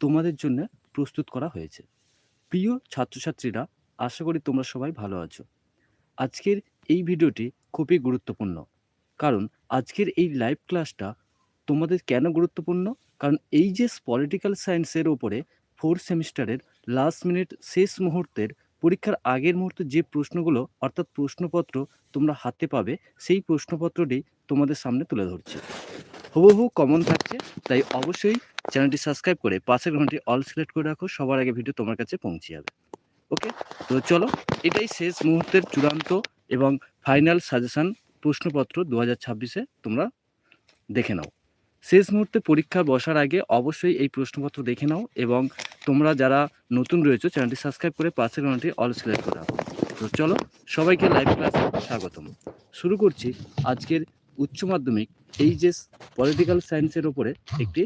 তোমাদের জন্য প্রস্তুত করা হয়েছে। প্রিয় ছাত্রছাত্রীরা, আশা করি তোমরা সবাই ভালো আছো। আজকের এই ভিডিওটি খুবই গুরুত্বপূর্ণ, কারণ আজকের এই লাইভ ক্লাসটা তোমাদের কেন গুরুত্বপূর্ণ? কারণ এই যে পলিটিক্যাল সায়েন্সের ওপরে ফোর্থ সেমিস্টারের লাস্ট মিনিট শেষ মুহূর্তের পরীক্ষার আগের মুহূর্তে যে প্রশ্নগুলো, অর্থাৎ প্রশ্নপত্র তোমরা হাতে পাবে, সেই প্রশ্নপত্রটি তোমাদের সামনে তুলে ধরছে। হুবহু কমন থাকছে, তাই অবশ্যই চ্যানেলটি সাবস্ক্রাইব করে পাশের ঘন্টি অল সিলেক্ট করে রাখো, সবার আগে ভিডিও তোমার কাছে পৌঁছে যাবে। ওকে তো চলো, এটাই শেষ মুহূর্তের চূড়ান্ত এবং ফাইনাল সাজেশন প্রশ্নপত্র দু হাজার ছাব্বিশে তোমরা দেখে নাও। শেষ মুহূর্তে পরীক্ষা বসার আগে অবশ্যই এই প্রশ্নপত্র দেখে নাও এবং তোমরা যারা নতুন রয়েছে চ্যানেলটি সাবস্ক্রাইব করে পাশের ঘন্টি অল সিলেক্ট করে রাখো। তো চলো, সবাইকে লাইভ ক্লাসে স্বাগতম। শুরু করছি আজকের উচ্চ মাধ্যমিক, এই যে পলিটিক্যাল সায়েন্সের ওপরে একটি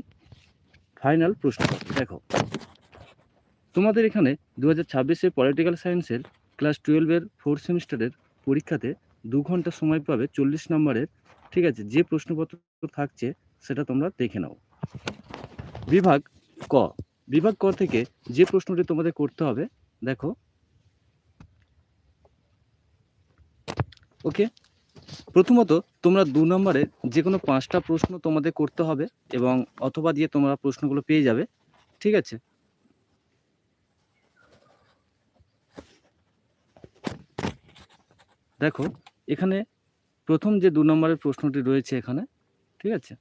ফাইনাল প্রশ্ন। দেখো, তোমাদের এখানে দু হাজার ছাব্বিশে পলিটিক্যাল সায়েন্সের ক্লাস টুয়েলভের ফোর্থ সেমিস্টারের পরীক্ষাতে দু ঘণ্টা সময় পাবে চল্লিশ নম্বরের, ঠিক আছে? যে প্রশ্নপত্র থাকছে সেটা তোমরা দেখে নাও। বিভাগ ক। বিভাগ ক থেকে যে প্রশ্নটি তোমাদের করতে হবে, দেখো। ওকে? প্রথমত, তোমরা দু নম্বরে যে কোনো পাঁচটা প্রশ্ন তোমাদের করতে হবে এবং অথবা দিয়ে তোমরা প্রশ্নগুলো পেয়ে যাবে, ঠিক আছে? দেখো, এখানে প্রথম যে দু নম্বরের প্রশ্নটি রয়েছে এখানে, ঠিক আছে?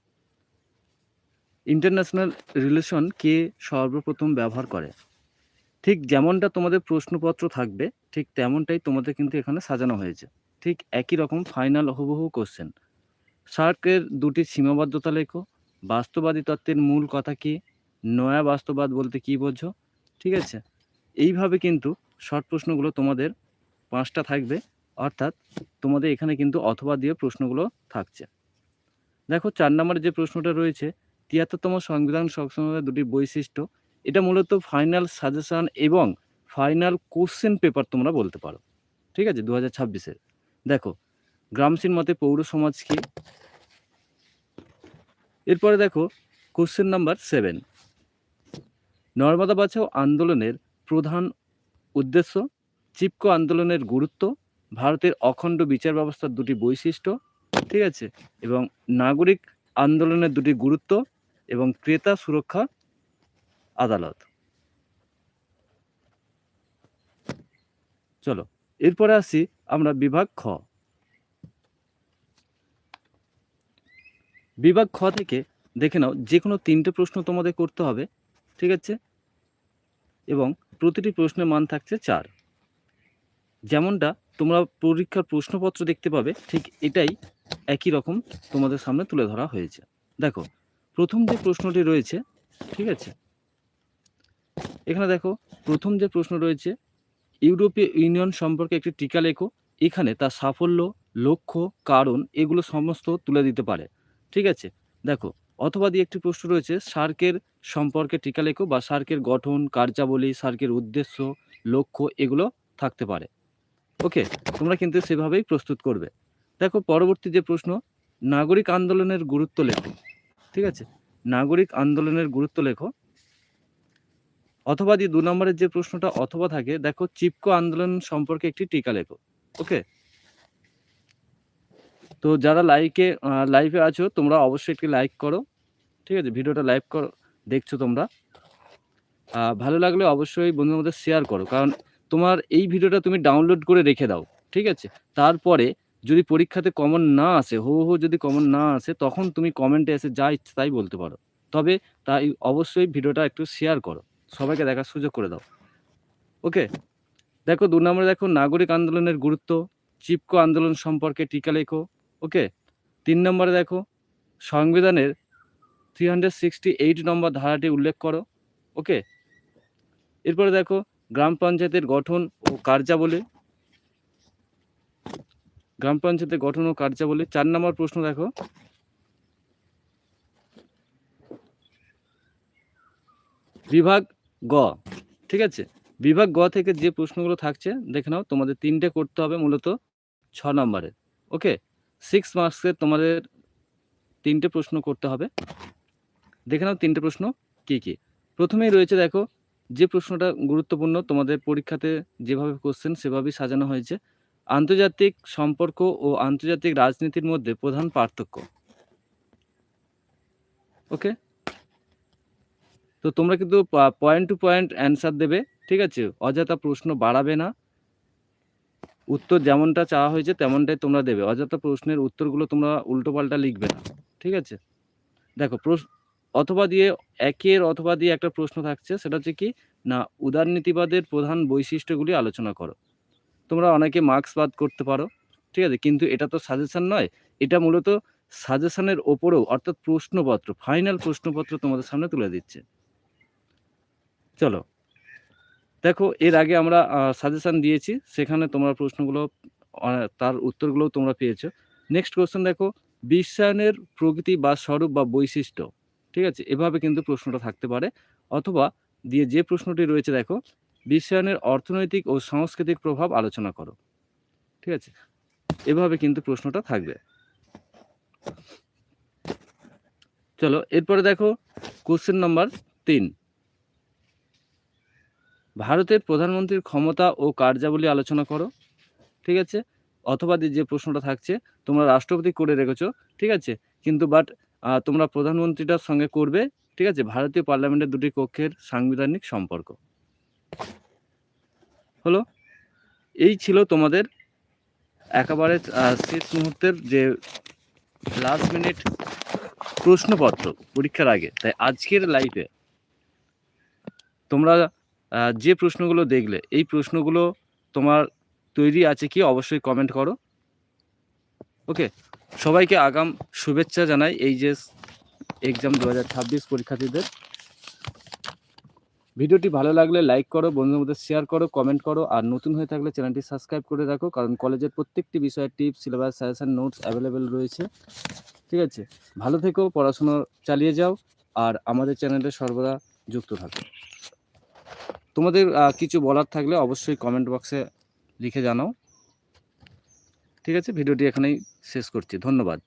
ইন্টারন্যাশনাল রিলেশন কে সর্বপ্রথম ব্যবহার করে? ঠিক যেমনটা তোমাদের প্রশ্নপত্র থাকবে, ঠিক তেমনটাই তোমাদের কিন্তু এখানে সাজানো হয়েছে। ঠিক একই রকম ফাইনাল হুবহু কোশ্চেন সার্কের দুটি সীমাবদ্ধতা লেখো। বাস্তবাদী তত্ত্বের মূল কথা কি? নয়া বাস্তবাদ বলতে কি বোঝো? ঠিক আছে? এইভাবে কিন্তু শর্ট প্রশ্নগুলো তোমাদের পাঁচটা থাকবে। অর্থাৎ তোমাদের এখানে কিন্তু অথবা দিয়ে প্রশ্নগুলো থাকছে। দেখো, চার নম্বরে যে প্রশ্নটা রয়েছে, তিয়াত্তরতম সংবিধান সংশোধনের দুটি বৈশিষ্ট্য, এটা মূলত ফাইনাল সাজেশন এবং ফাইনাল কোশ্চেন পেপার তোমরা বলতে পারো। ঠিক আছে? দু হাজার ছাব্বিশের। দেখো, গ্রামসীর মতে পৌর সমাজ কি? এরপরে দেখো কোশ্চেন নাম্বার সেভেন নর্মদা বাঁচাও আন্দোলনের প্রধান উদ্দেশ্য, চিপকো আন্দোলনের গুরুত্ব, ভারতের অখণ্ড বিচার ব্যবস্থার দুটি বৈশিষ্ট্য, ঠিক আছে? এবং নাগরিক আন্দোলনের দুটি গুরুত্ব এবং ক্রেতা সুরক্ষা আদালত। চলো, এরপরে আসি আমরা বিভাগ খ। বিভাগ খ থেকে দেখে নাও যে কোনো তিনটে প্রশ্ন তোমাদের করতে হবে, ঠিক আছে? এবং প্রতিটি প্রশ্নের মান থাকছে চার। যেমনটা তোমরা পরীক্ষার প্রশ্নপত্র দেখতে পাবে, ঠিক এটাই একই রকম তোমাদের সামনে তুলে ধরা হয়েছে। দেখো, প্রথম যে প্রশ্নটি রয়েছে, ঠিক আছে? এখানে দেখো, প্রথম যে প্রশ্ন রয়েছে, ইউরোপীয় ইউনিয়ন সম্পর্কে একটি টিকা লেখো এখানে তার সাফল্য, লক্ষ্য, কারণ এগুলো সমস্ত তুলে দিতে পারে। ঠিক আছে? দেখো অথবা দিয়ে একটি প্রশ্ন রয়েছে, সার্কের সম্পর্কে টিকা লেখো বা সার্কের গঠন, কার্যাবলী, সার্কের উদ্দেশ্য, লক্ষ্য এগুলো থাকতে পারে। ওকে, তোমরা কিন্তু সেভাবেই প্রস্তুত করবে। দেখো, পরবর্তী যে প্রশ্ন, নাগরিক আন্দোলনের গুরুত্ব লেখো। ঠিক আছে? নাগরিক আন্দোলনের গুরুত্ব লেখো। অথবা দিয়ে দু নম্বরের যে প্রশ্নটা অথবা থাকে, দেখো, চিপকো আন্দোলন সম্পর্কে একটি টিকা লেখো। ওকে তো যারা লাইকে লাইভে আছো, তোমরা অবশ্যই একটি লাইক করো, ঠিক আছে? ভিডিওটা লাইভ করো, দেখছ তোমরা। ভালো লাগলে অবশ্যই বন্ধুর মধ্যে শেয়ার করো, কারণ তোমার এই ভিডিওটা তুমি ডাউনলোড করে রেখে দাও, ঠিক আছে? তারপরে যদি পরীক্ষাতে কমন না আসে, হো হো যদি কমন না আসে, তখন তুমি কমেন্টে এসে যা ইচ্ছে তাই বলতে পারো। তবে তাই অবশ্যই ভিডিওটা একটু শেয়ার করো, সবাইকে দেখার সুযোগ করে দাও। ওকে দেখো দু নম্বরে দেখো নাগরিক আন্দোলনের গুরুত্ব, চিপকো আন্দোলন সম্পর্কে টিকা লেখো, ওকে? তিন নম্বরে দেখো সংবিধানের থ্রি হান্ড্রেড সিক্সটি এইট নম্বর ধারাটি উল্লেখ করো, ওকে? এরপরে দেখো গ্রাম পঞ্চায়েতের গঠন ও কার্যাবলী। গ্রাম পঞ্চায়েতের গঠন ও কার্যাবলী। চার নম্বর প্রশ্ন দেখো। বিভাগ গ, ঠিক আছে? বিভাগ গ থেকে যে প্রশ্নগুলো থাকছে, দেখে নাও, তোমাদের তিনটে করতে হবে মূলত ছ নম্বরের ওকে? সিক্স মার্কসের তোমাদের তিনটে প্রশ্ন করতে হবে। দেখে নাও তিনটে প্রশ্ন কি কি। প্রথমেই রয়েছে দেখো, যে প্রশ্নটা গুরুত্বপূর্ণ, তোমাদের পরীক্ষাতে যেভাবে কোশ্চেন সেভাবেই সাজানো হয়েছে, আন্তর্জাতিক সম্পর্ক ও আন্তর্জাতিক রাজনীতির মধ্যে প্রধান পার্থক্য। ওকে? তো তোমরা কিন্তু পয়েন্ট টু পয়েন্ট অ্যান্সার দেবে। ঠিক আছে? অযথা প্রশ্ন বাড়াবে না। উত্তর যেমনটা চাওয়া হয়েছে তেমনটাই তোমরা দেবে। অযথা প্রশ্নের উত্তরগুলো তোমরা উল্টোপাল্টা লিখবে না। ঠিক আছে? দেখো, প্রশ্ন, অথবা দিয়ে একের অথবা দিয়ে একটা প্রশ্ন থাকছে, সেটা হচ্ছে কি? না, উদারনীতিবাদের প্রধান বৈশিষ্ট্যগুলি আলোচনা করো। তোমরা অনেকে মার্কস বাদ করতে পারো। ঠিক আছে? কিন্তু এটা তো সাজেশন নয়। এটা মূলত সাজেশনের ওপরেও, অর্থাৎ প্রশ্নপত্র ফাইনাল প্রশ্নপত্র তোমাদের সামনে তুলে দিচ্ছে। চলো। দেখো, এর আগে আমরা সাজেশন দিয়েছি, সেখানে তোমরা প্রশ্নগুলো তার উত্তরগুলোও তোমরা পেয়েছ। নেক্সট কোশ্চেন দেখো, বিশ্বায়নের প্রকৃতি বা স্বরূপ বা বৈশিষ্ট্য, ঠিক আছে? এভাবে কিন্তু প্রশ্নটা থাকতে পারে। অথবা, দিয়ে যে প্রশ্নটি রয়েছে দেখো, বিশ্বায়নের অর্থনৈতিক ও সাংস্কৃতিক প্রভাব আলোচনা করো, ঠিক আছে? এভাবে কিন্তু প্রশ্নটা থাকবে। চলো, এরপরে দেখো কোশ্চেন নাম্বার তিন। ভারতের প্রধানমন্ত্রীর ক্ষমতা ও কার্যাবলী আলোচনা করো, ঠিক আছে? অথবা যে প্রশ্নটা থাকছে, তোমরা রাষ্ট্রপতি করে রেখেছো, ঠিক আছে? কিন্তু বাট তোমরা প্রধানমন্ত্রীটার সঙ্গে করবে, ঠিক আছে? ভারতীয় পার্লামেন্টের দুটি কক্ষের সাংবিধানিক সম্পর্ক। হলো? এই ছিল তোমাদের একেবারে শেষ মুহূর্তের যে লাস্ট মিনিট প্রশ্নপত্র পরীক্ষার আগে। তাই আজকের লাইফে তোমরা যে প্রশ্নগুলো দেখলে, এই প্রশ্নগুলো তোমার তৈরি আছে কি অবশ্যই কমেন্ট করো। ওকে সবাইকে আগাম শুভেচ্ছা জানাই এই যে এক্সাম দু হাজার ছাব্বিশ পরীক্ষার্থীদের। ভিডিওটি ভালো লাগলে লাইক করো, বন্ধুদের মধ্যে শেয়ার করো কমেন্ট করো, আর নতুন হয়ে থাকলে চ্যানেলটি সাবস্ক্রাইব করে রাখো, কারণ কলেজের প্রত্যেকটি বিষয়ের tips syllabus suggestion notes available রয়েছে। ঠিক আছে? ভালো থেকো, পড়াশুনো চালিয়ে যাও, আর আমাদের চ্যানেলে সর্বদা যুক্ত থাকো। তোমাদের কিছু বলার থাকলে অবশ্যই কমেন্ট বক্সে লিখে জানাও। ঠিক আছে, ভিডিওটি এখানেই শেষ করছি। ধন্যবাদ।